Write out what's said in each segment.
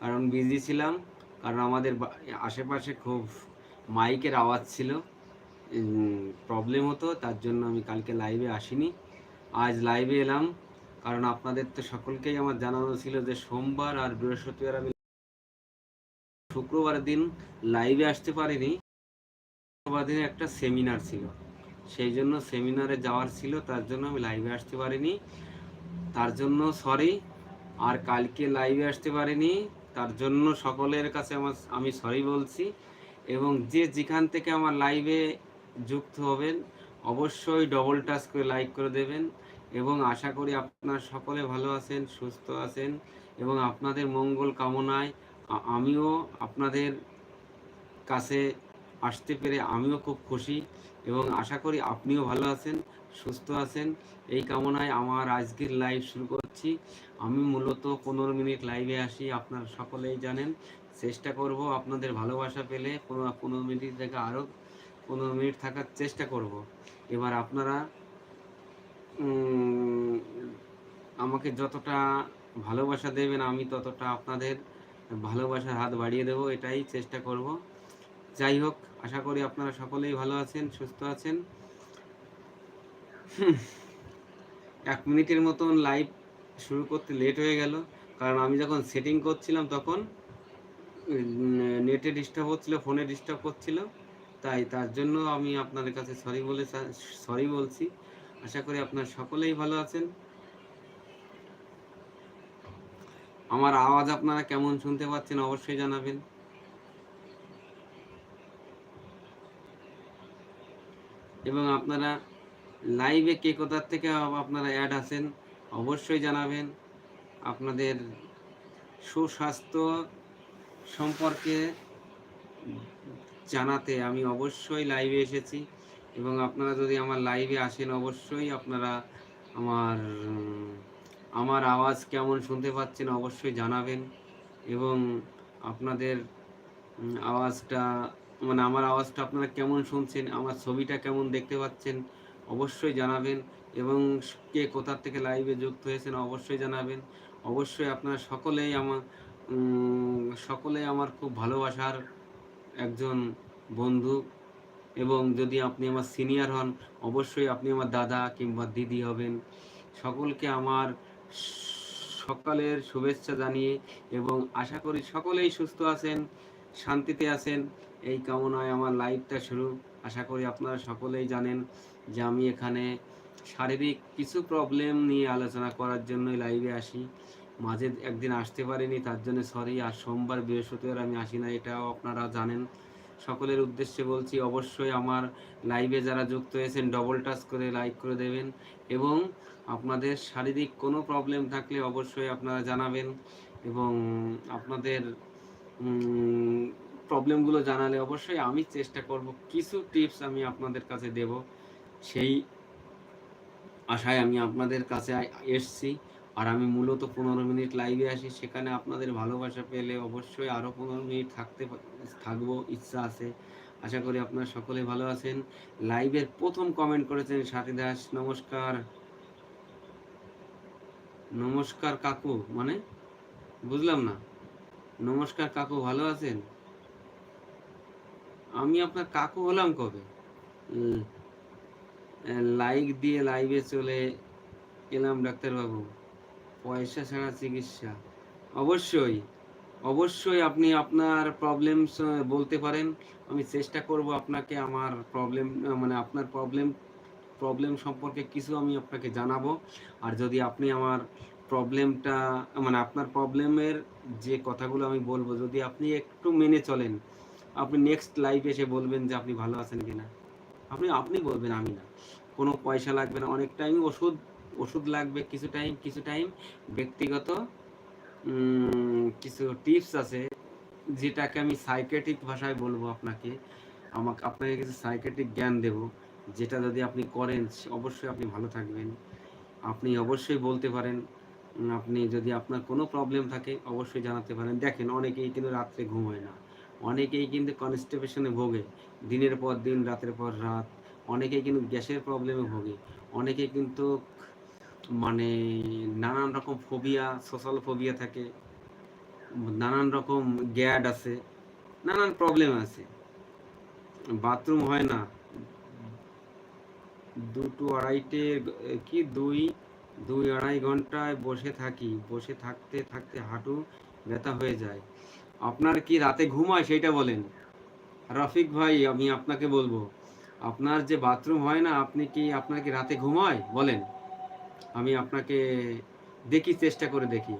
কারণ বিজি ছিলাম, কারণ আমাদের আশেপাশে খুব মাইকের আওয়াজ ছিল। প্রবলেম হতো, তার জন্য আমি কালকে লাইভে আসিনি। আজ লাইভে এলাম, কারণ আপনাদের তো সকলকেই আমার জানানো ছিল যে সোমবার আর বৃহস্পতিবার আমি শুক্রবার দিন লাইভে আসতে পারিনি। শুক্রবার দিনে একটা সেমিনার ছিল। সেই জন্য সেমিনারে যাওয়ার ছিল, তার জন্য আমি লাইভে আসতে পারিনি। তার জন্য সরি আর কালকে লাইভে আসতে পারিনি। তার জন্য সকলের কাছে আমার আমি সরি বলছি। এবং যে যেখান থেকে আমার লাইভে যুক্ত হবেন, অবশ্যই ডবল টাচ করে লাইক করে দেবেন। এবং আশা করি আপনার সকলে ভালো আছেন, সুস্থ আছেন। এবং আপনাদের মঙ্গল কামনায় আমিও আপনাদের কাছে আসতে পেরে আমিও খুব খুশি। এবং আশা করি আপনিও ভালো আছেন, সুস্থ আছেন। এই কামনায় আমার আজকের লাইভ শুরু করছি। আমি মূলত পনেরো মিনিট লাইভে আসি, আপনারা সকলেই জানেন। চেষ্টা করব আপনাদের ভালোবাসা পেলে পনেরো পনেরো মিনিট থেকে আরও পনেরো মিনিট থাকার চেষ্টা করব। এবার আপনারা আমাকে যতটা ভালোবাসা দেবেন, আমি ততটা আপনাদের ভালোবাসার হাত বাড়িয়ে দেবো, এটাই চেষ্টা করব। যাই হোক, আশা করি আপনারা সকলেই ভালো আছেন, সুস্থ আছেন। এক মিনিটের মতন লাইভ শুরু করতে লেট হয়ে গেল। কারণ আমি যখন সেটিং করছিলাম তখন নেটে ডিস্টার্ব হচ্ছিল ফোনে ডিস্টার্ব করছিল। তাই তার জন্য আমি আপনাদের কাছে সরি বলে সরি বলছি। আশা করি আপনারা সকলেই ভালো আছেন। আমার আওয়াজ আপনারা কেমন শুনতে পাচ্ছেন অবশ্যই জানাবেন। এবং আপনারা লাইভে কে কোথার থেকে আপনারা অ্যাড আছেন? অবশ্যই জানাবেন আপনাদের সুস্বাস্থ্য সম্পর্কে জানাতে আমি অবশ্যই লাইভে এসেছি এবং আপনারা যদি আমার লাইভে আসেন অবশ্যই আপনারা আমার আমার আওয়াজ কেমন শুনতে পাচ্ছেন অবশ্যই জানাবেন এবং আপনাদের আওয়াজটা মানে আমার আওয়াজটা আপনারা কেমন শুনছেন, আমার ছবিটা কেমন দেখতে পাচ্ছেন অবশ্যই জানাবেন। এবং কে কোথার থেকে লাইভে যুক্ত হয়েছেন অবশ্যই জানাবেন। অবশ্যই আপনারা সকলেই আমার সকলেই আমার খুব ভালোবাসার একজন বন্ধু এবং যদি আপনি আমার সিনিয়র হন, অবশ্যই আপনি আমার দাদা কিংবা দিদি হবেন। সকলকে আমার সকালের শুভেচ্ছা জানিয়ে এবং আশা করি সকলেই সুস্থ আছেন, শান্তিতে আছেন। এই কামনায় আমার লাইভটা শুরু। আশা করি আপনারা সকলেই জানেন যে আমি এখানে শারীরিক কিছু প্রবলেম নিয়ে আলোচনা করার জন্যই লাইভে আসি। মাঝে একদিন আসতে পারিনি, তার জন্য সরি আর সোমবার, বৃহস্পতিবার আমি আসি না এটাও আপনারা জানেন। সকলের উদ্দেশ্যে বলছি, অবশ্যই আমার লাইভে যারা যুক্ত হয়েছেন ডবল টাচ করে লাইক করে দেবেন এবং আপনাদের শারীরিক কোনো প্রবলেম থাকলে অবশ্যই আপনারা জানাবেন এবং আপনাদের প্রবলেমগুলো জানালে অবশ্যই আমি চেষ্টা করব, কিছু টিপস আমি আপনাদের কাছে দেব। সেই আশায় আমি আপনাদের কাছে এসছি। আর আমি মূলত পনেরো মিনিট লাইভে আসি সেখানে আপনাদের ভালোবাসা পেলে অবশ্যই আরও পনেরো মিনিট থাকতে থাকব, ইচ্ছা আছে। আশা করি আপনারা সকলে ভালো আছেন। লাইভের প্রথম কমেন্ট করেছেন সাথী দাস। নমস্কার। নমস্কার কাকু মানে? বুঝলাম না। নমস্কার কাকু, ভালো আছেন? আমি আপনার কাকু হলাম কবে? লাইক দিয়ে লাইভে চলে এলাম ডাক্তারবাবু। পয়সা ছাড়া চিকিৎসা। অবশ্যই অবশ্যই আপনি আপনার প্রবলেম বলতে পারেন, আমি চেষ্টা করব আপনাকে আমার প্রবলেম মানে আপনার প্রবলেম প্রবলেম সম্পর্কে কিছু আমি আপনাকে জানাব। আর যদি আপনি আমার প্রবলেমটা মানে আপনার প্রবলেমের যে কথাগুলো আমি বলব, যদি আপনি একটু মেনে চলেন, আপনি নেক্সট লাইভ এসে বলবেন যে আপনি ভালো আছেন কিনা। আপনি আপনি বলবেন আমি না। কোনো পয়সা লাগবে না, অনেক টাইম ওষুধ ওষুধ লাগবে, কিছু টাইম কিছু টাইম ব্যক্তিগত কিছু টিপস আছে, যেটাকে আমি সাইকেটিক ভাষায় বলব আপনাকে। আমাকে, আপনাকে কিছু সাইকেটিক জ্ঞান দেব, যেটা যদি আপনি করেন অবশ্যই আপনি ভালো থাকবেন। আপনি অবশ্যই বলতে পারেন আপনি যদি আপনার কোনো প্রবলেম থাকে, অবশ্যই জানাতে পারেন। দেখেন, অনেকেই কিন্তু রাত্রে ঘুম হয় না। অনেকেই কিন্তু কনস্টিপেশনে ভোগে। দিনের পর দিন, রাতের পর রাত। অনেকেই কিন্তু গ্যাসের প্রবলেমে ভোগে। অনেকে কিন্তু মানে নানান রকম ফোবিয়া সোশ্যাল ফোবিয়া থাকে। নানান রকম গ্যাড আছে। নানান প্রবলেম আছে। বাথরুম হয় না। দুটো আড়াইটে, কি, দুই দুই আড়াই ঘন্টায় বসে থাকি। বসে থাকতে থাকতে হাঁটু ব্যথা হয়ে যায়। আপনার কি রাতে ঘুম হয় সেইটা বলেন। রফিক ভাই, আমি আপনাকে বলব, আপনার যে বাথরুম হয় না, আপনি কি আপনার কি রাতে ঘুম হয়? বলেন। আমি আপনাকে দেখি, চেষ্টা করে দেখি।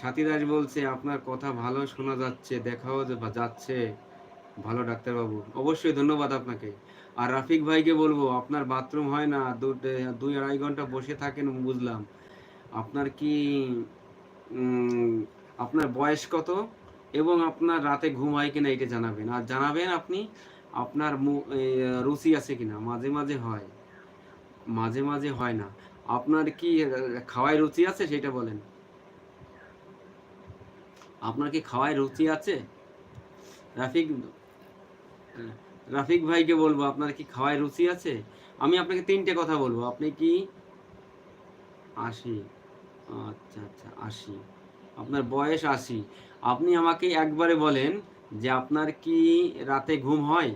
সাথীদাস বলছে, আপনার কথা ভালো শোনা যাচ্ছে, দেখাও যাচ্ছে। ভালো ডাক্তারবাবু, অবশ্যই ধন্যবাদ আপনাকে। আর রাফিক ভাইকে বলব, আপনার বাথরুম হয় না দুই আড়াই ঘণ্টা বসে থাকেন, বুঝলাম। আপনার কি আপনার বয়স কত এবং আপনার রাতে ঘুম হয় কিনা এটা জানাবেন। আর জানাবেন আপনি আপনার রুচি আছে কিনা, মাঝে মাঝে হয়। মাঝে মাঝে হয় না। আপনার কি খাওয়ায় রুচি আছে সেটা বলেন। আপনার কি খাওয়ায় রুচি আছে? রাফিক রাফিক ভাইকে বলব, আপনার কি খাওয়ায় রুচি আছে? আমি আপনাকে তিনটে কথা বলব। আপনি কি? আশি। আচ্ছা আচ্ছা আশি। আপনার বয়স আশি। আপনি আমাকে একবারে বলেন যে আপনার কি রাতে ঘুম হয়?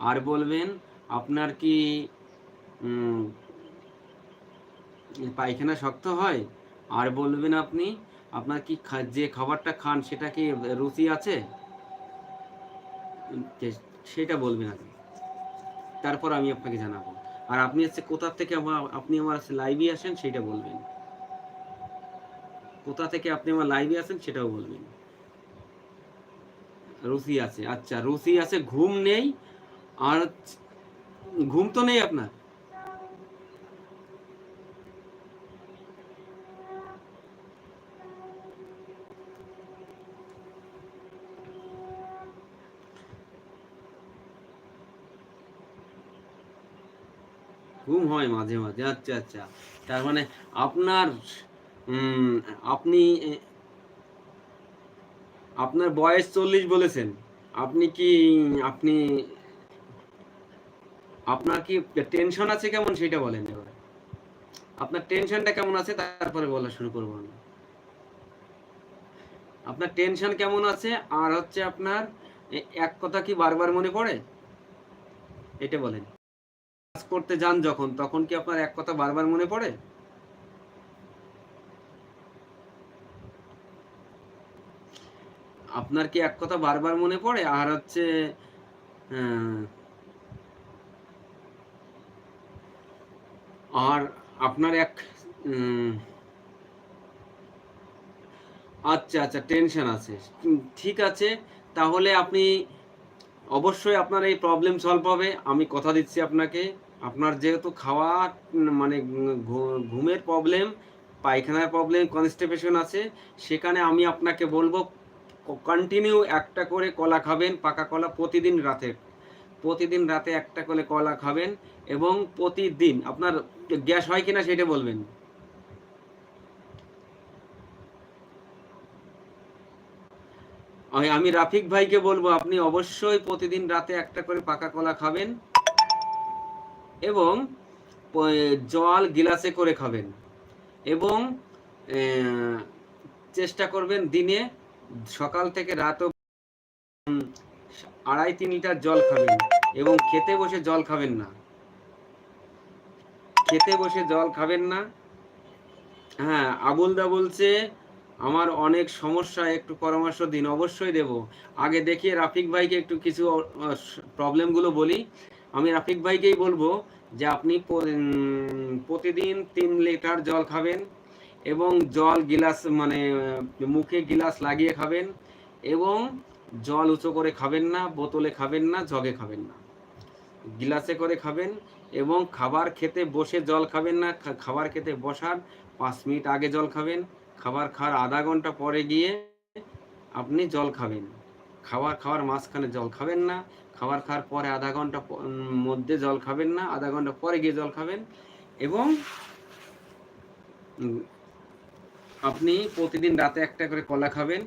আর বলবেন, আপনার কি পায়খানা শক্ত হয়? আর বলবেন আপনি, আপনার কি যে খাবারটা খান সেটা কি রুচি আছে? সেটা বলবেন আগে তারপর আমি আপনাকে জানাব। আর আপনি হচ্ছে কোথা থেকে আমার- আপনি আমার লাইভে আসেন, সেটা বলবেন। কোথা থেকে আপনি আমার লাইভে আসেন সেটাও বলবেন। রুচি আছে আচ্ছা রুচি আছে, ঘুম নেই, আর ঘুম তো নেই আপনার? ঘুম হয় মাঝে মাঝে আচ্ছা আচ্ছা। তার মানে আপনার আপনি আপনার বয়স চল্লিশ বলেছেন। আপনি কি, আপনি, আপনার কি টেনশন আছে কেমন? সেটা বলেন এবার। আপনার টেনশনটা কেমন আছে? তারপরে বলা শুরু করব আমি। আপনার টেনশন কেমন আছে? আর হচ্ছে আপনার এক কথা কি বারবার মনে পড়ে? এটা বলেন। কাজ করতে যান যখন, তখন কি আপনার এক কথা বারবার মনে পড়ে? আপনার কি এক কথা বারবার মনে পড়ে? আর হচ্ছে আর আপনার এক আচ্ছা আচ্ছা টেনশন আছে। ঠিক আছে, তাহলে আপনি অবশ্যই আপনার এই প্রবলেম সলভ হবে। আমি কথা দিচ্ছি আপনাকে। আপনার যেহেতু খাওয়া মানে ঘুমের প্রবলেম পায়খানার প্রবলেম কনস্টিপেশন আছে, সেখানে আমি আপনাকে বলব কন্টিনিউ একটা করে কলা খাবেন, পাকা কলা প্রতিদিন রাতে। প্রতিদিন রাতে একটা করে কলা খাবেন এবং প্রতিদিন, আপনার গ্যাস হয় কিনা সেটা বলবেন। আমি- আমি রাফিক ভাইকে বলব, আপনি অবশ্যই প্রতিদিন রাতে একটা করে পাকা কলা খাবেন এবং জল গিলাসে করে খাবেন এবং চেষ্টা করবেন দিনে সকাল থেকে রাত আড়াই তিন লিটার জল খাবেন এবং খেতে বসে জল খাবেন না। খেতে বসে জল খাবেন না। হ্যাঁ আবুলদা বলছে, আমার অনেক সমস্যা, একটু পরামর্শ দিন, অবশ্যই দেব। আগে দেখি রাফিক ভাইকে একটু কিছু প্রবলেমগুলো বলি। আমি রাফিক ভাইকেই বলব যে, আপনি প্রতিদিন তিন লিটার জল খাবেন। এবং জল গিলাস মানে মুখে গিলাস লাগিয়ে খাবেন এবং জল উঁচু করে খাবেন না, বোতলে খাবেন না, জগে খাবেন না। গিলাসে করে খাবেন এবং খাবার খেতে বসে জল খাবেন না খাবার খেতে বসার পাঁচ মিনিট আগে জল খাবেন। খাবার খাওয়ার আধা ঘণ্টা পরে গিয়ে আপনি জল খাবেন। খাবার খাওয়ার মাঝখানে জল খাবেন না, খাবার খাওয়ার পরে আধা ঘণ্টা মধ্যে জল খাবেন না, আধা ঘণ্টা পরে গিয়ে জল খাবেন এবং আপনি প্রতিদিন রাতে একটা করে কলা খাবেন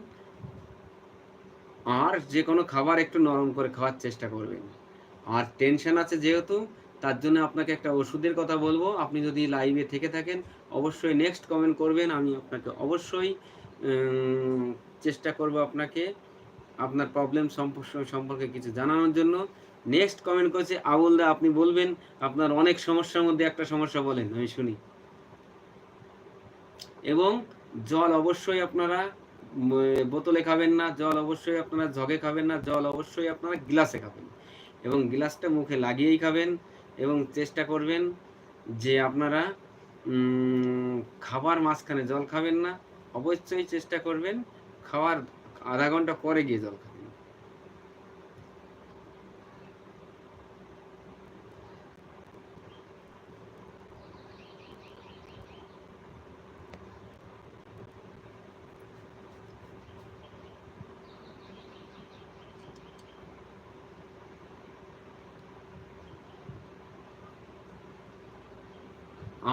আর যে কোনো খাবার একটু নরম করে খাওয়ার চেষ্টা করবেন। আর টেনশন আছে যেহেতু, তার জন্য আপনাকে একটা ওষুধের কথা বলব। আপনি যদি লাইভে থেকে থাকেন, অবশ্যই নেক্সট কমেন্ট করবেন। আমি আপনাকে অবশ্যই চেষ্টা করব আপনাকে, আপনার প্রবলেম সম্পর্কে কিছু জানানোর জন্য। নেক্সট কমেন্ট করেছে আবুলদা আপনি বলবেন, আপনার অনেক সমস্যার মধ্যে একটা সমস্যা বলেন, আমি শুনি। এবং জল অবশ্যই আপনারা বোতলে খাবেন না, জল অবশ্যই আপনারা ঝগে খাবেন না, জল অবশ্যই আপনারা গ্লাসে খাবেন। এবং গ্লাসটা মুখে লাগিয়েই খাবেন এবং চেষ্টা করবেন যে আপনারা খাবার মাঝখানে জল খাবেন না। অবশ্যই চেষ্টা করবেন, খাওয়ার আধা ঘণ্টা পরে গিয়ে জল খাবেন।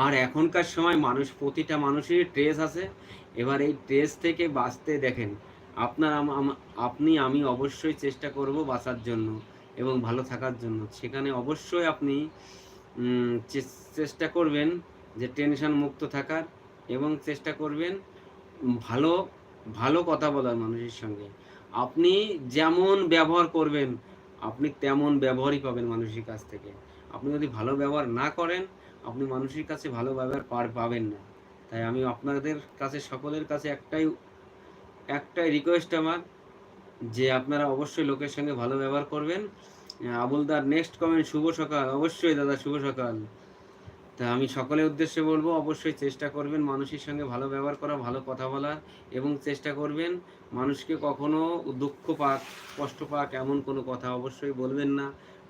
আর এখনকার সময় মানুষ, প্রতিটা মানুষেরই ট্রেস আছে। এবার এই ট্রেস থেকে বাঁচতে দেখেন, আপনার আপনি, আমি অবশ্যই চেষ্টা করব বাঁচার জন্য এবং ভালো থাকার জন্য। সেখানে অবশ্যই আপনি চেষ্টা করবেন যে টেনশন মুক্ত থাকার এবং চেষ্টা করবেন ভালো ভালো কথা বলার মানুষের সঙ্গে। আপনি যেমন ব্যবহার করবেন, আপনি তেমন ব্যবহারই পাবেন মানুষের কাছ থেকে। আপনি যদি ভালো ব্যবহার না করেন আপনি মানুষের কাছে ভালো ব্যবহার পার পাবেন না। তাই আমি আপনাদের কাছে, সকলের কাছে একটাই একটাই রিকোয়েস্ট আমার যে আপনারা অবশ্যই লোকের সঙ্গে ভালো ব্যবহার করবেন। আবুলদার নেক্সট কমেন্ট শুভ সকাল। অবশ্যই দাদা, শুভ সকাল। তা আমি সকলের উদ্দেশ্যে বলব, অবশ্যই চেষ্টা করবেন মানুষের সঙ্গে ভালো ব্যবহার করা, ভালো কথা বলার এবং চেষ্টা করবেন মানুষকে কখনো দুঃখ পাক, কষ্ট পাক এমন কোনো কথা অবশ্যই বলবেন না।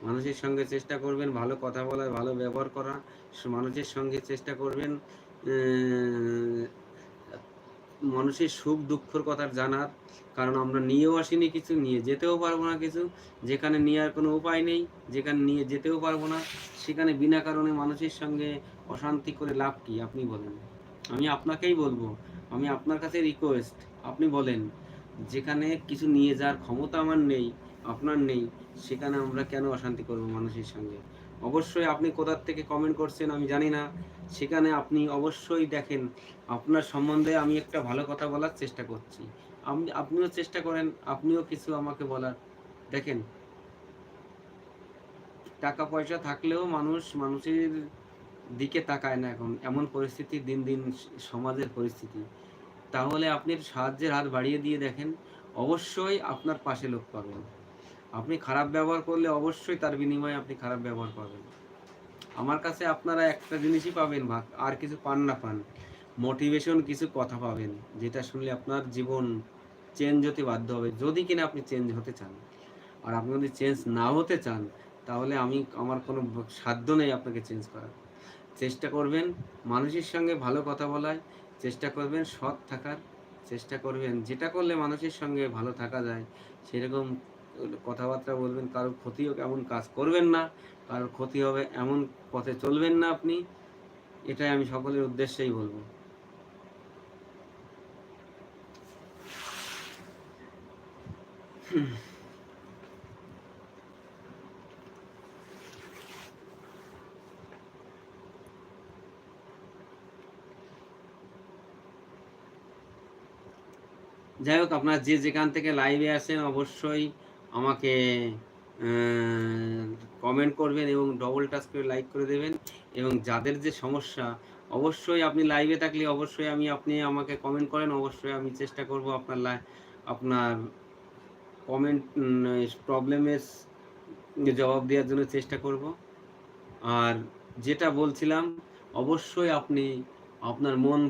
মানুষের সঙ্গে চেষ্টা করবেন, ভালো কথা বলার, ভালো ব্যবহার করা মানুষের সঙ্গে চেষ্টা করবেন মানুষের সুখ দুঃখর কথা জানার, কারণ আমরা নিয়েও আসিনি কিছু, নিয়ে যেতেও পারব না কিছু, যেখানে নেওয়ার কোনো উপায় নেই, যেখানে নিয়ে যেতেও পারব না, সেখানে বিনা কারণে মানুষের সঙ্গে অশান্তি করে লাভ কি? আপনি বলেন। আমি আপনাকেই বলব, আমি আপনার কাছে রিকোয়েস্ট আপনি বলেন, যেখানে কিছু নিয়ে যাওয়ার ক্ষমতা আমার নেই আপনার নেই, সেখানে আমরা কেন অশান্তি করব মানুষের সঙ্গে? অবশ্যই আপনি কোথার থেকে কমেন্ট করছেন আমি জানি না। সেখানে আপনি অবশ্যই দেখেন, আপনার সম্বন্ধে আমি একটা ভালো কথা বলার চেষ্টা করছি। আপনি আপনিও চেষ্টা করেন, আপনিও কিছু আমাকে বলার। দেখেন টাকা পয়সা থাকলেও মানুষ মানুষের দিকে তাকায় না এখন। এমন পরিস্থিতি, দিন দিন সমাজের পরিস্থিতি। তাহলে আপনি সাহায্যের হাত বাড়িয়ে দিয়ে দেখেন, অবশ্যই আপনার পাশে লোক পাবেন। আপনি খারাপ ব্যবহার করলে অবশ্যই তার বিনিময়ে আপনি খারাপ ব্যবহার পাবেন। আমার কাছে আপনারা একটা জিনিসই পাবেন আর কিছু পান না পান। মোটিভেশন কিছু কথা পাবেন, যেটা শুনলে আপনার জীবন চেঞ্জ হতে বাধ্য হবে, যদি কিনা আপনি চেঞ্জ হতে চান। আর আপনি যদি চেঞ্জ না হতে চান, তাহলে আমি, আমার কোনো সাধ্য নেই আপনাকে চেঞ্জ করার। চেষ্টা করবেন মানুষের সঙ্গে ভালো কথা বলার, চেষ্টা করবেন সৎ থাকার, চেষ্টা করবেন যেটা করলে মানুষের সঙ্গে ভালো থাকা যায়, সেরকম কথাবার্তা বলবেন কারোর ক্ষতিও এমন কাজ করবেন না, কারোর ক্ষতি হবে এমন পথে চলবেন না আপনি, এটাই আমি সকলের উদ্দেশ্যেই বলব। যাই হোক, আপনার যে যেখান থেকে লাইভে আসেন অবশ্যই আমাকে কমেন্ট করবেন এবং ডবল টাচ করে লাইক করে দেবেন। এবং যাদের যে সমস্যা, অবশ্যই আপনি লাইভে থাকলে অবশ্যই আমি, আপনি আমাকে কমেন্ট করেন। অবশ্যই আমি চেষ্টা করব আপনার আপনার কমেন্ট প্রবলেমের জবাব দেওয়ার জন্য চেষ্টা করব। আর যেটা বলছিলাম, অবশ্যই আপনি আপনার মন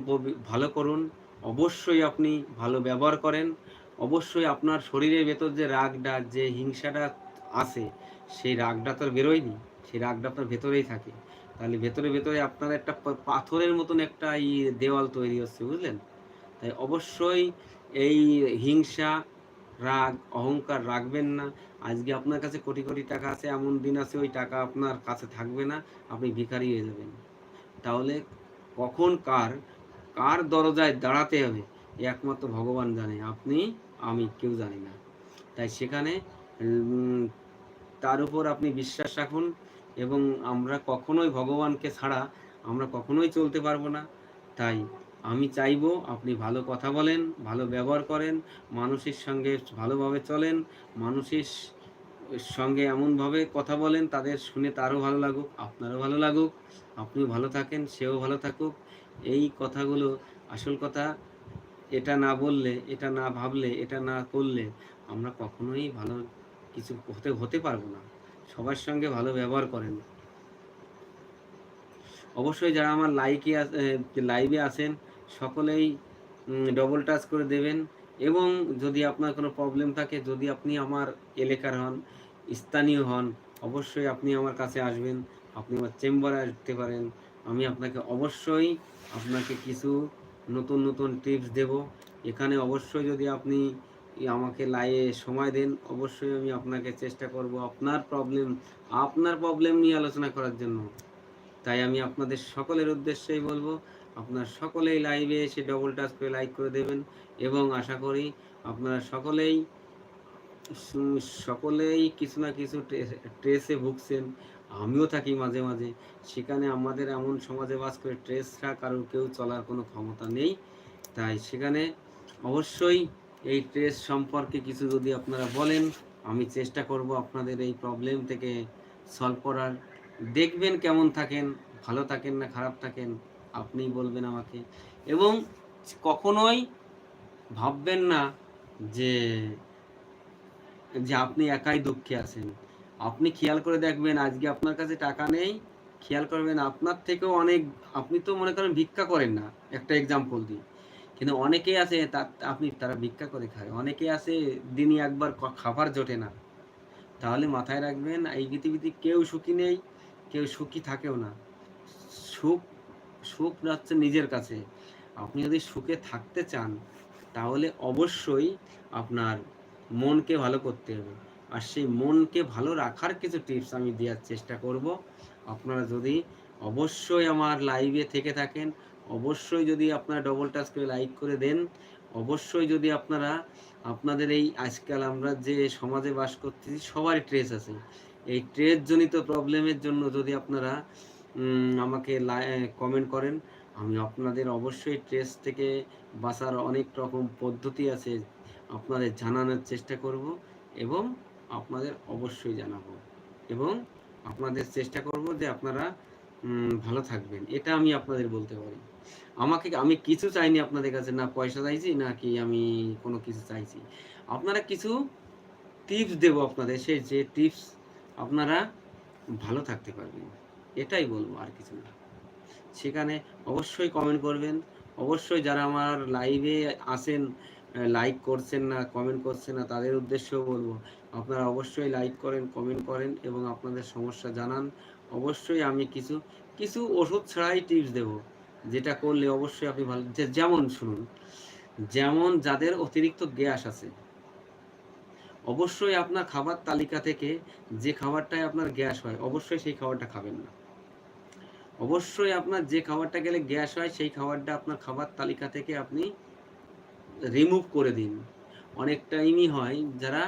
ভালো করুন। অবশ্যই আপনি ভালো ব্যবহার করেন। অবশ্যই আপনার শরীরের ভেতর যে রাগটা, যে হিংসাটা আছে, সেই রাগটা তো বেরোয়নি। সেই রাগটা আপনার ভেতরেই থাকে। তাহলে ভেতরে ভেতরে আপনার একটা পাথরের মতন একটা ই দেওয়াল তৈরি হচ্ছে, বুঝলেন? তাই অবশ্যই এই হিংসা, রাগ, অহংকার রাখবেন না। আজকে আপনার কাছে কোটি কোটি টাকা আছে, এমন দিন আছে, ওই টাকা আপনার কাছে থাকবে না, আপনি ভিখারি হয়ে যাবেন। তাহলে কখন কার কার দরজায় দাঁড়াতে হবে? একমাত্র ভগবান জানে, আপনি, আমি, কেউ জানি না। তাই সেখানে তার উপর আপনি বিশ্বাস রাখুন এবং আমরা কখনোই ভগবানকে ছাড়া আমরা কখনোই চলতে পারব না। তাই আমি চাইব আপনি ভালো কথা বলেন, ভালো ব্যবহার করেন, মানুষের সঙ্গে ভালোভাবে চলেন, মানুষের সঙ্গে এমনভাবে কথা বলেন, তাদের শুনে তারও ভালো লাগুক, আপনারও ভালো লাগুক, আপনিও ভালো থাকেন, সেও ভালো থাকুক। এই কথাগুলো আসল কথা এটা না বললে, এটা না ভাবলে, এটা না করলে আমরা কখনোই ভালো কিছু হতে হতে পারব না। সবার সঙ্গে ভালো ব্যবহার করেন। অবশ্যই যারা আমার লাইকে লাইভে আছেন, সকলেই ডবল টাচ করে দেবেন এবং যদি আপনার কোনো প্রবলেম থাকে, যদি আপনি আমার এলাকার হন, স্থানীয় হন, অবশ্যই আপনি আমার কাছে আসবেন, আপনি আমার চেম্বারে আসতে পারেন। আমি আপনাকে অবশ্যই আপনাকে কিছু নতুন নতুন টিপস দেব। এখানে অবশ্যই যদি আপনি আমাকে লাইয়ে সময় দেন, অবশ্যই আমি আপনাকে চেষ্টা করব আপনার প্রবলেম আপনার প্রবলেম নিয়ে আলোচনা করার জন্য। তাই আমি আপনাদের সকলের উদ্দেশ্যেই বলব, আপনার সকলেই লাইভে এসে ডবল টাচ করে লাইক করে দেবেন এবং আশা করি আপনারা সকলেই সকলেই কিছু না কিছু ট্রেসে ভুগছেন। আমিও থাকি মাঝে মাঝে। সেখানে আমাদের এমন সমাজে বাস করে ট্রেসরা কারোর কেউ চলার কোনো ক্ষমতা নেই। তাই সেখানে অবশ্যই এই ট্রেস সম্পর্কে কিছু যদি আপনারা বলেন, আমি চেষ্টা করব আপনাদের এই প্রবলেম থেকে সলভ করার। দেখবেন কেমন থাকেন, ভালো থাকেন না খারাপ থাকেন আপনি বলবেন আমাকে। এবং কখনোই ভাববেন না যে যে আপনি একাই দুঃখে আছেন। আপনি খেয়াল করে দেখবেন, আজকে আপনার কাছে টাকা নেই, খেয়াল করবেন আপনার থেকেও অনেক, আপনি তো মনে করেন ভিক্ষা করেন না, একটা এক্সাম্পল দিই। কিন্তু অনেকেই আছে তার আপনি, তারা ভিক্ষা করে খায়। অনেকে আছে দিনই একবার খাবার জোটে না। তাহলে মাথায় রাখবেন, এই পৃথিবীতে কেউ সুখী নেই, কেউ সুখী থাকেও না। সুখ সুখ যাচ্ছে নিজের কাছে। আপনি যদি সুখে থাকতে চান, তাহলে অবশ্যই আপনার মনকে ভালো করতে হবে। আর সেই মনকে ভালো রাখার কিছু টিপস আমি দেওয়ার চেষ্টা করব। আপনারা যদি অবশ্যই আমার লাইভে থেকে থাকেন, অবশ্যই যদি আপনারা ডবল টাচ করে লাইক করে দেন, অবশ্যই যদি আপনারা আপনাদের এই আজকাল আমরা যে সমাজে বাস করতেছি, সবারই ট্রেস আছে। এই ট্রেস জনিত প্রবলেমের জন্য যদি আপনারা আমাকে কমেন্ট করেন, আমি আপনাদের অবশ্যই ট্রেস থেকে বাঁচার অনেক রকম পদ্ধতি আছে আপনাদের জানানোর চেষ্টা করব এবং আপনাদের অবশ্যই জানাব। এবং আপনাদের চেষ্টা করব যে আপনারা ভালো থাকবেন। এটা আমি আপনাদের বলতে পারি। আমাকে, আমি কিছু চাইনি আপনাদের কাছে, না পয়সা চাইছি না কি আমি কোনো কিছু চাইছি। আপনারা কিছু টিপস দেব আপনাদের সেই যে টিপস আপনারা ভালো থাকতে পারবেন। এটাই বলব আর কিছু না। সেখানে অবশ্যই কমেন্ট করবেন। অবশ্যই যারা আমার লাইভে আসেন লাইক করছেন না কমেন্ট করছেন না, তাদের উদ্দেশ্যেও বলব আপনারা অবশ্যই লাইক করেন কমেন্ট করেন এবং আপনাদের সমস্যা জানান। অবশ্যই আমি কিছু কিছু ওষুধ ছাড়াই টিপস দেব, যেটা করলে অবশ্যই আপনি ভালো যেমন শুনুন, যেমন যাদের অতিরিক্ত গ্যাস আছে, অবশ্যই আপনার খাবার তালিকা থেকে যে খাবারটায় আপনার গ্যাস হয়, অবশ্যই সেই খাবারটা খাবেন না। অবশ্যই আপনার যে খাবারটা গেলে গ্যাস হয়, সেই খাবারটা আপনার খাবার তালিকা থেকে আপনি রিমুভ করে দিন। অনেক টাইমই হয় যারা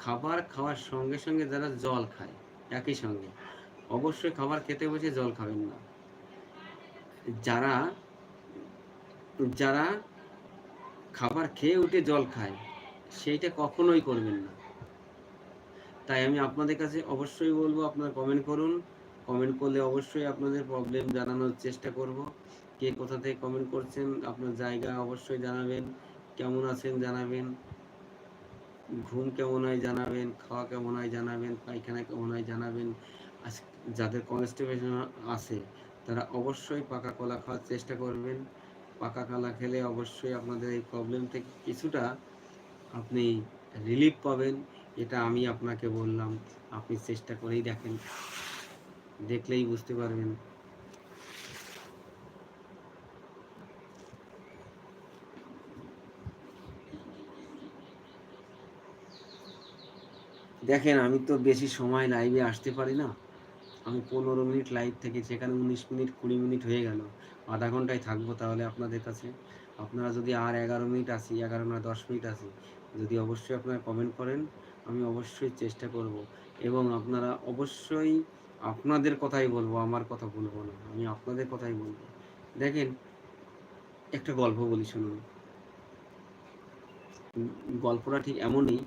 খাবার খাওয়ার সঙ্গে সঙ্গে যারা জল খায়, একই সঙ্গে। অবশ্যই খাবার খেতে বসে জল খাবেন না। যারা যারা খাবার খেয়ে উঠে জল খায়, সেইটা কখনোই করবেন না। তাই আমি আপনাদের কাছে অবশ্যই বলব, আপনারা কমেন্ট করুন। কমেন্ট করলে অবশ্যই আপনাদের প্রবলেম জানানোর চেষ্টা করব। কে কোথা থেকে কমেন্ট করছেন, আপনার জায়গা অবশ্যই জানাবেন। কেমন আছেন জানাবেন। ঘুম কেমন হয় জানাবেন, খাওয়া কেমন হয় জানাবেন, পায়খানা কেমন হয় জানাবেন যাদের কনস্টিপেশন আছে, তারা অবশ্যই পাকা কলা খাওয়ার চেষ্টা করবেন। পাকা কলা খেলে অবশ্যই আপনাদের এই প্রবলেম থেকে কিছুটা আপনি রিলিফ পাবেন, এটা আমি আপনাকে বললাম, আপনি চেষ্টা করেই দেখেন। দেখলেই বুঝতে পারবেন। দেখেন, আমি তো বেশি সময় লাইভে আসতে পারি না। আমি পনেরো মিনিট লাইভ থেকে সেখানে উনিশ মিনিট, কুড়ি মিনিট হয়ে গেল, আধা ঘন্টায় থাকব তাহলে আপনাদের কাছে। আপনারা যদি আর এগারো মিনিট আসি, এগারো না দশ মিনিট আসি, যদি অবশ্যই আপনারা কমেন্ট করেন, আমি অবশ্যই চেষ্টা করব। এবং আপনারা অবশ্যই আপনাদের কথাই বলব, আমার কথা বলব না, আমি আপনাদের কথাই বলব। দেখেন, একটা গল্প বলি শুনুন। গল্পটা ঠিক এমনই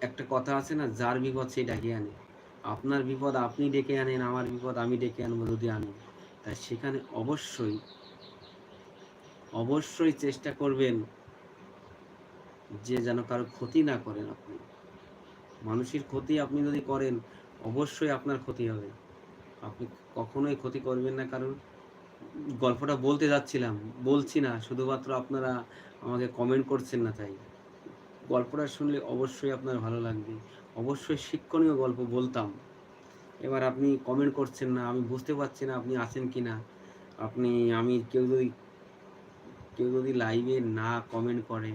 একটা কথা আছে না, যার বিপদ সেই ডাকে আনে। আপনার বিপদ আপনি ডেকে আনেন, আমার বিপদ আমি ডেকে আনব যদি আনি। তাই সেখানে অবশ্যই অবশ্যই চেষ্টা করবেন যে যেন কারও ক্ষতি না করেন আপনি। মানুষের ক্ষতি আপনি যদি করেন, অবশ্যই আপনার ক্ষতি হবে। আপনি কখনোই ক্ষতি করবেন না, কারণ গল্পটা বলতে যাচ্ছিলাম, বলছি না, শুধুমাত্র আপনারা আমাকে কমেন্ট করছেন না তাই। গল্পটা শুনলে অবশ্যই আপনার ভালো লাগবে। অবশ্যই শিক্ষণীয় গল্প বলতাম। এবার আপনি কমেন্ট করছেন না, আমি বুঝতে পারছি না আপনি আছেন কি না আপনি, আমি কেউ যদি কেউ যদি লাইভে না কমেন্ট করে,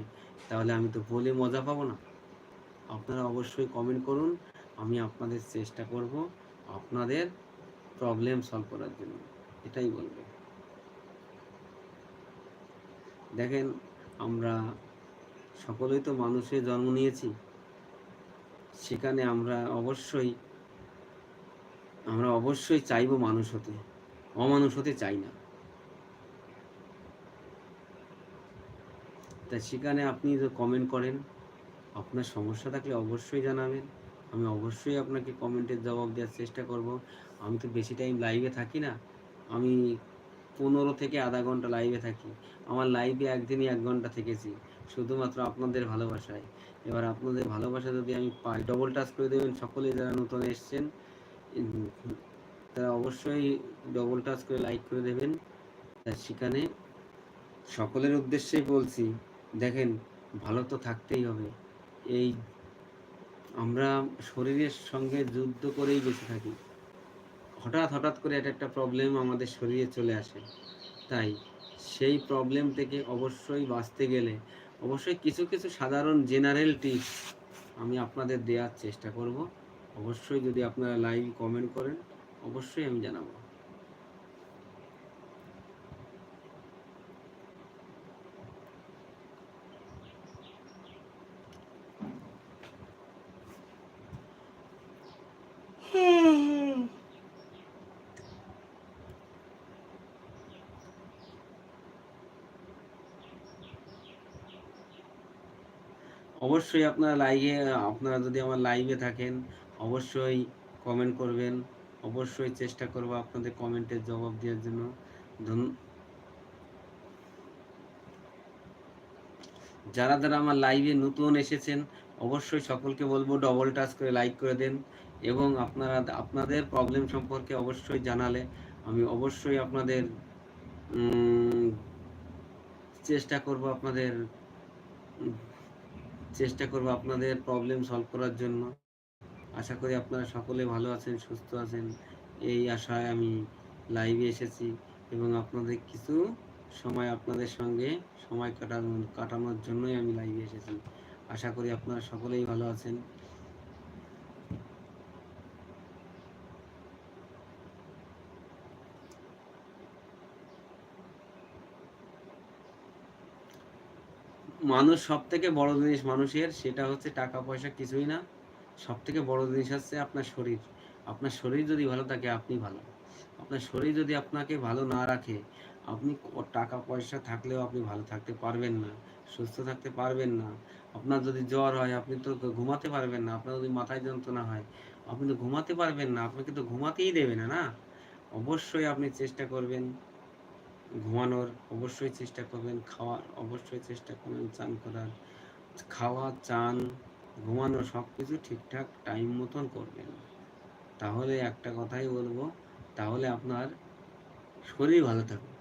তাহলে আমি তো বলে মজা পাবো না। আপনারা অবশ্যই কমেন্ট করুন, আমি আপনাদের চেষ্টা করব আপনাদের প্রবলেম সলভ করার জন্য। এটাই বলব। দেখেন, আমরা সকলেই তো মানুষের জন্ম নিয়েছি। সেখানে আমরা অবশ্যই আমরা অবশ্যই চাইব মানুষ হতে। অমানুষ হতে চাই না। তাই সেখানে আপনি যদি কমেন্ট করেন, আপনার সমস্যা থাকলে অবশ্যই জানাবেন। আমি অবশ্যই আপনাকে কমেন্টের জবাব দেওয়ার চেষ্টা করব। আমি তো বেশি টাইম লাইভে থাকি না। আমি পনেরো থেকে আধা ঘণ্টা লাইভে থাকি। আমার লাইভে একদিনই এক ঘণ্টা থেকেছি। শুধুমাত্র আপনাদের ভালোবাসায়। এবার আপনাদের ভালোবাসা যদি আমি পাই ডবল টাচ করে দেবেন সকলে যারা নতুন এসছেন তারা অবশ্যই ডবল টাচ করে লাইক করে দেবেন। সেখানে সকলের উদ্দেশ্যেই বলছি, দেখেন, ভালো তো থাকতেই হবে। এই আমরা শরীরের সঙ্গে যুদ্ধ করেই বেঁচে থাকি। হঠাৎ হঠাৎ করে এটা একটা প্রবলেম আমাদের শরীরে চলে আসে। তাই সেই প্রবলেম থেকে অবশ্যই বাঁচতে গেলে অবশ্যই কিছু কিছু সাধারণ জেনারেল টিপস আমি আপনাদের দেওয়ার চেষ্টা করব। অবশ্যই যদি আপনারা লাইভ কমেন্ট করেন, অবশ্যই আমি জানাব। অবশ্যই আপনারা লাইভে আপনারা যদি আমার লাইভে থাকেন, অবশ্যই কমেন্ট করবেন। অবশ্যই চেষ্টা করব আপনাদের কমেন্টের জবাব দেওয়ার জন্য। যারা যারা আমার লাইভে নতুন এসেছেন, অবশ্যই সকলকে বলব ডবল টাচ করে লাইক করে দেন এবং আপনারা, আপনাদের প্রবলেম সম্পর্কে অবশ্যই জানালে আমি অবশ্যই আপনাদের চেষ্টা করব আপনাদের চেষ্টা করব আপনাদের প্রবলেম সলভ করার জন্য। আশা করি আপনারা সকলে ভালো আছেন, সুস্থ আছেন। এই আশায় আমি লাইভে এসেছি এবং আপনাদের কিছু সময় আপনাদের সঙ্গে সময় কাটানোর কাটানোর জন্যই আমি লাইভে এসেছি। আশা করি আপনারা সকলেই ভালো আছেন। মানুষ সব থেকে বড় জিনিস মানুষের, সেটা হচ্ছে টাকা, পয়সা কিছুই না। সব থেকে বড় জিনিস হচ্ছে আপনার শরীর। আপনার শরীর যদি ভালো থাকে, আপনি ভালো। আপনার শরীর যদি আপনাকে ভালো না রাখে, আপনি টাকা, পয়সা থাকলেও আপনি ভালো থাকতে পারবেন না, সুস্থ থাকতে পারবেন না। আপনার যদি জ্বর হয়, আপনি তো ঘুমাতে পারবেন না। আপনার যদি মাথায় যন্ত্রণা হয়, আপনি তো ঘুমাতে পারবেন না। আপনাকে তো ঘুমাতেই দেবে না না? অবশ্যই আপনি চেষ্টা করবেন। ঘুমানোর অবশ্যই চেষ্টা করবেন, খাওয়ার অবশ্যই চেষ্টা করবেন, চান করার। খাওয়া, চান, ঘুমানো সব কিছু ঠিকঠাক টাইম মতন করবেন। তাহলে একটা কথাই বলব, তাহলে আপনার শরীর ভালো থাকবে।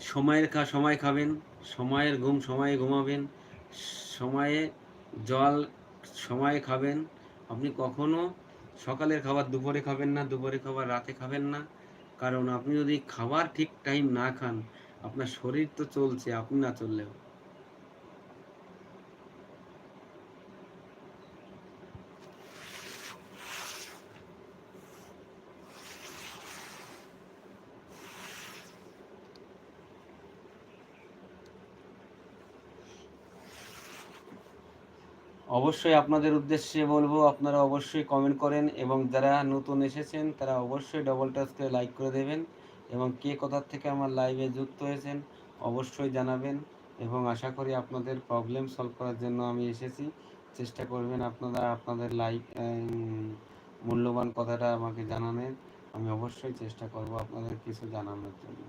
সময়ের খা, সময় খাবেন, সময়ের ঘুম, সময়ে ঘুমাবেন, সময়ে জল, সময়ে খাবেন। আপনি কখনো সকালের খাবার দুপুরে খাবেন না দুপুরে খাবার রাতে খাবেন না। কারণ আপনি যদি খাবার ঠিক টাইম না খান, আপনার শরীর তো চলছে, আপনি না চললেও। অবশ্যই আপনাদের উদ্দেশ্যে বলব, আপনারা অবশ্যই কমেন্ট করেন এবং যারা নতুন এসেছেন, তারা অবশ্যই ডবল টাচ করে লাইক করে দেবেন এবং কে কোথার থেকে আমার লাইভে যুক্ত হয়েছেন অবশ্যই জানাবেন এবং আশা করি আপনাদের প্রবলেম সলভ করার জন্য আমি এসেছি। চেষ্টা করবেন আপনারা আপনাদের লাইভ মূল্যবান কথাটা আমাকে জানানোর। আমি অবশ্যই চেষ্টা করব আপনাদের কিছু জানানোর জন্য।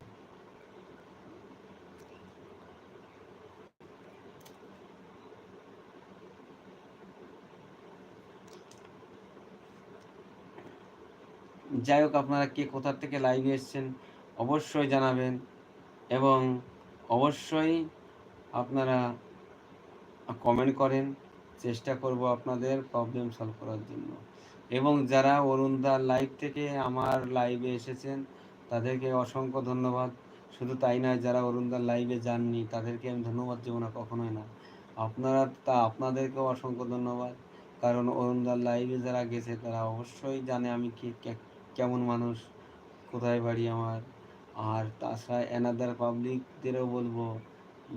যাই হোক আপনারা কে কোথার থেকে লাইভে এসছেন, অবশ্যই জানাবেন এবং অবশ্যই আপনারা কমেন্ট করেন, চেষ্টা করব আপনাদের প্রবলেম সলভ করার জন্য। এবং যারা অরুণদার লাইভ থেকে আমার লাইভে এসেছেন, তাদেরকে অসংখ্য ধন্যবাদ। শুধু তাই নয়, যারা অরুণদার লাইভে যাননি, তাদেরকে আমি ধন্যবাদ দেবো না কখনোই না। আপনারা তা, আপনাদেরকেও অসংখ্য ধন্যবাদ। কারণ অরুণদার লাইভে যারা গেছে, তারা অবশ্যই জানে আমি কি কেমন মানুষ, কোথায় বাড়ি আমার? আর তাছাড়া অ্যানাদার পাবলিকদেরও বলব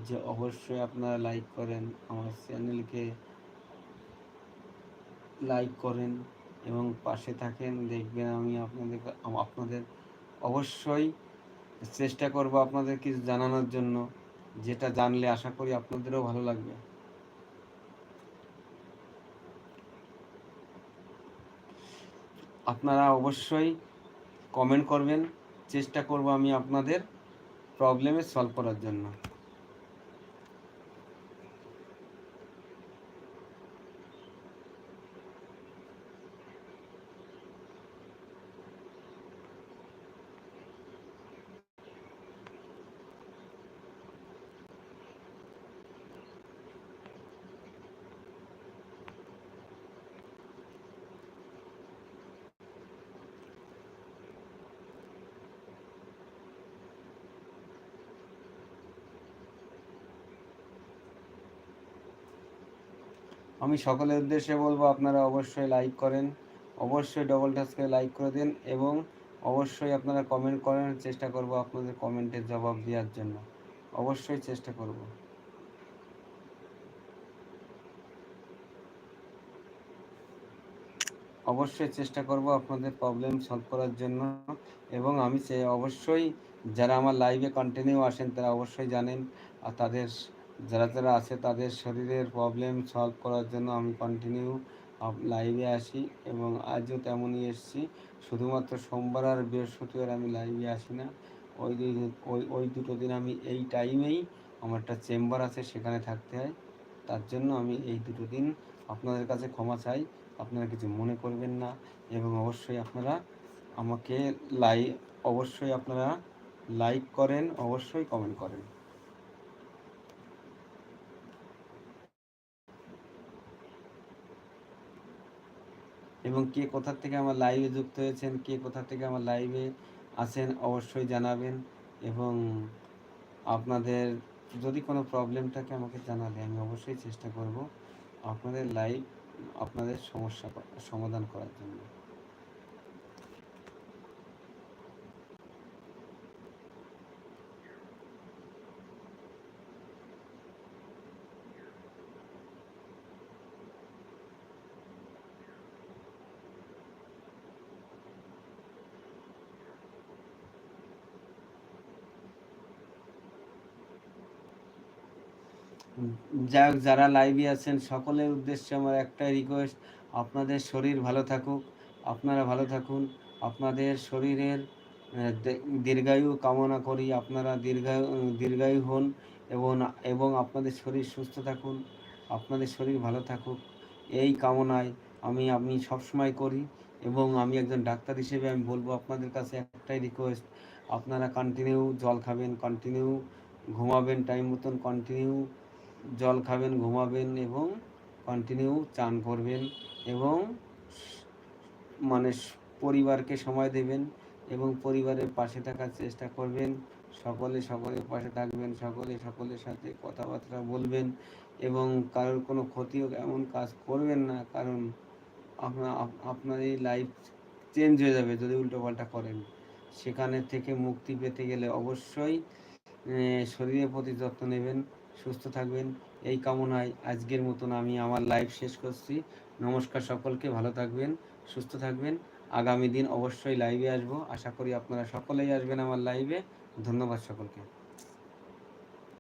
যে অবশ্যই আপনারা লাইক করেন, আমার চ্যানেলকে লাইক করেন এবং পাশে থাকেন। দেখবেন আমি আপনাদের আপনাদের অবশ্যই চেষ্টা করব আপনাদের কিছু জানানোর জন্য। যেটা জানলে আশা করি আপনাদেরও ভালো লাগবে। আপনারা অবশ্যই কমেন্ট করবেন। চেষ্টা করব আমি আপনাদের প্রবলেমে সলভ করার জন্য। আমি সকলের উদ্দেশ্যে বলব, আপনারা অবশ্যই লাইক করেন, অবশ্যই ডবল টাচ করে লাইক করে দিন এবং অবশ্যই আপনারা কমেন্ট করেন চেষ্টা করব আপনাদের কমেন্টের জবাব দেওয়ার জন্য। অবশ্যই চেষ্টা করব। অবশ্যই চেষ্টা করব আপনাদের প্রবলেম সলভ করার জন্য এবং আমি অবশ্যই যারা আমার লাইভে কন্টিনিউ আসেন তারা অবশ্যই জানেন আর তাদের যারা যারা আছে তাদের শরীরের প্রবলেম সলভ করার জন্য আমি কন্টিনিউ লাইভে আসি এবং আজও তেমনই এসছি। শুধুমাত্র সোমবার আর বৃহস্পতিবার আমি লাইভে আসি না। ওই দুই ওই ওই দুটো দিন আমি এই টাইমেই আমার একটা চেম্বার আছে সেখানে থাকতে হয়। তার জন্য আমি এই দুটো দিন আপনাদের কাছে ক্ষমা চাই। আপনারা কিছু মনে করবেন না এবং অবশ্যই আপনারা আমাকে লাই, অবশ্যই আপনারা লাইক করেন, অবশ্যই কমেন্ট করেন। এবং কে কোথা থেকে আমার লাইভে যুক্ত হয়েছেন, কে কোথা থেকে আমার লাইভে আছেন অবশ্যই জানাবেন এবং আপনাদের যদি কোনো প্রবলেম থাকে আমাকে জানালে আমি অবশ্যই চেষ্টা করব আপনাদের লাইভ আপনাদের সমস্যা সমাধান করার জন্য। যাই হোক, যারা লাইভে আছেন, সকলের উদ্দেশ্যে আমার একটাই রিকোয়েস্ট আপনাদের শরীর ভালো থাকুক, আপনারা ভালো থাকুন। আপনাদের শরীরের দীর্ঘায়ু কামনা করি, আপনারা দীর্ঘায়ু দীর্ঘায়ু হন এবং এবং আপনাদের শরীর সুস্থ থাকুন, আপনাদের শরীর ভালো থাকুক। এই কামনায় আমি আমি সবসময় করি এবং আমি একজন ডাক্তার হিসেবে আমি বলব, আপনাদের কাছে একটাই রিকোয়েস্ট আপনারা কন্টিনিউ জল খাবেন কন্টিনিউ ঘুমাবেন টাইম মতন কন্টিনিউ জল খাবেন, ঘুমাবেন এবং কন্টিনিউ চান করবেন এবং মানে পরিবারকে সময় দেবেন এবং পরিবারের পাশে থাকার চেষ্টা করবেন। সকলে সকলের পাশে থাকবেন, সকলে সকলের সাথে কথাবার্তা বলবেন এবং কারোর কোনো ক্ষতিও এমন কাজ করবেন না, কারণ আপনার আপনার এই লাইফ চেঞ্জ হয়ে যাবে যদি উল্টোপাল্টা করেন। সেখানে থেকে মুক্তি পেতে গেলে অবশ্যই শরীরের প্রতি যত্ন নেবেন। সুস্থ থাকবেন। এই কামনায় আজকের মতন আমি আমার লাইভ শেষ করছি। নমস্কার সকলকে, ভালো থাকবেন, সুস্থ থাকবেন। আগামী দিন অবশ্যই লাইভে আসব। আশা করি আপনারা সকলেই আসবেন আমার লাইভে ধন্যবাদ সকলকে।